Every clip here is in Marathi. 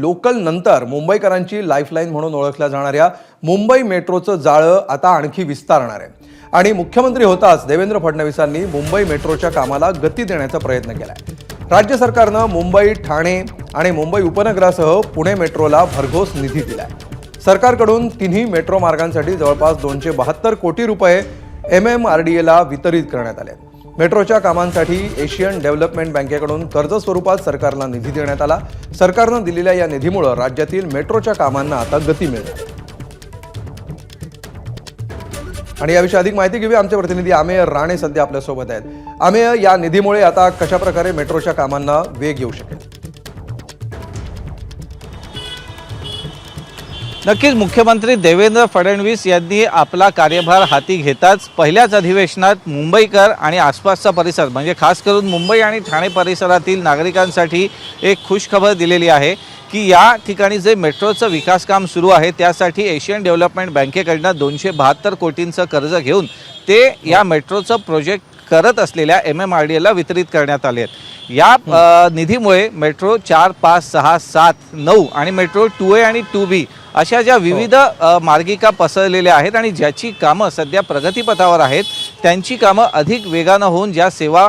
लोकल नंतर मुंबईकरांची लाईफलाईन म्हणून ओळखल्या जाणाऱ्या मुंबई मेट्रोचं जाळं आता आणखी विस्तारणार आहे. आणि मुख्यमंत्री होताच देवेंद्र फडणवीसांनी मुंबई मेट्रोच्या कामाला गती देण्याचा प्रयत्न केला आहे राज्य सरकारनं मुंबई ठाणे आणि मुंबई उपनगरासह पुणे मेट्रोला भरघोस निधी दिलाय. सरकारकडून तिन्ही मेट्रो मार्गांसाठी जवळपास दोनशे बहात्तर कोटी रुपये एम एम आर डी एला वितरित करण्यात आले मेट्रोच्या कामांसाठी एशियन डेव्हलपमेंट बँकेकडून कर्ज स्वरूपात सरकारला निधी देण्यात आला. सरकारनं दिलेल्या या निधीमुळे राज्यातील मेट्रोच्या कामांना आता गती मिळेल आणि याविषयी अधिक माहिती घेऊया आमचे प्रतिनिधी आमेय राणे सध्या आपल्यासोबत आहेत. आमेय या निधीमुळे आता कशा प्रकारे मेट्रोच्या कामांना वेग येऊ शकेल? नक्कीच मुख्यमंत्री देवेंद्र फडणवीस यांनी आपला कार्यभार हाती घेताच पहिल्याच अधिवेशनात मुंबईकर आणि आसपासचा परिसर म्हणजे खास करून मुंबई आणि ठाणे परिसरातील नागरिकांसाठी एक खुशखबर दिलेली आहे की या ठिकाणी जे मेट्रोचं विकास काम सुरू आहे त्यासाठी एशियन डेव्हलपमेंट बँकेकडनं दोनशे बहात्तर कोटींचं कर्ज घेऊन ते या मेट्रोचं प्रोजेक्ट करत असलेल्या एम एम आर डी एला वितरित करण्यात आले आहेत. या निधीमुळे मेट्रो चार पाच सहा सात नऊ आणि मेट्रो टू ए आणि टू बी अशा ज्या विविध अ, मार्गिका पसरलेल्या आहेत आणि ज्याची कामं सध्या प्रगतीपथावर आहेत त्यांची कामं अधिक वेगानं होऊन ज्या सेवा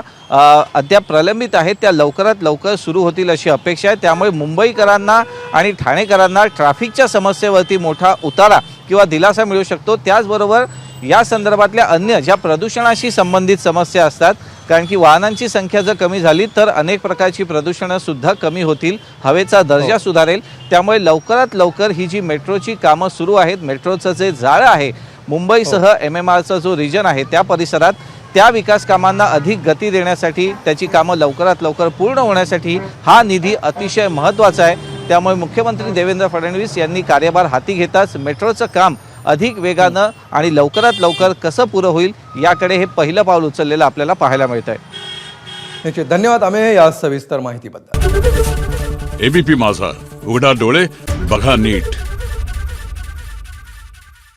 अद्याप प्रलंबित आहेत त्या लवकरात लवकर सुरू होतील अशी अपेक्षा आहे. त्यामुळे मुंबईकरांना आणि ठाणेकरांना ट्रॅफिकच्या समस्येवरती मोठा उतारा किंवा दिलासा मिळू शकतो. त्याचबरोबर या संदर्भातल्या अन्य ज्या प्रदूषणाशी संबंधित समस्या असतात कारण की वाहनांची संख्या जर कमी झाली तर अनेक प्रकारची प्रदूषणं सुद्धा कमी होतील. हवेचा दर्जा सुधारेल. त्यामुळे लवकरात लवकर ही जी मेट्रोची कामं सुरू आहेत मेट्रोचं जे जाळं आहे मुंबईसह एम एम आरचा जो रिजन आहे त्या परिसरात त्या विकास कामांना अधिक गती देण्यासाठी त्याची कामं लवकरात लवकर पूर्ण होण्यासाठी हा निधी अतिशय महत्त्वाचा आहे. त्यामुळे मुख्यमंत्री देवेंद्र फडणवीस यांनी कार्यभार हाती घेताच मेट्रोचं काम अधिक वेगानं आणि लवकरात लवकर कसं पुरं होईल याकडे हे पहिलं पाऊल उचललेलं आपल्याला पाहायला मिळतं आहे निश्चित. धन्यवाद आमेय या सविस्तर माहितीबद्दल. एबीपी माझा. उघडा डोळे बघा नीट.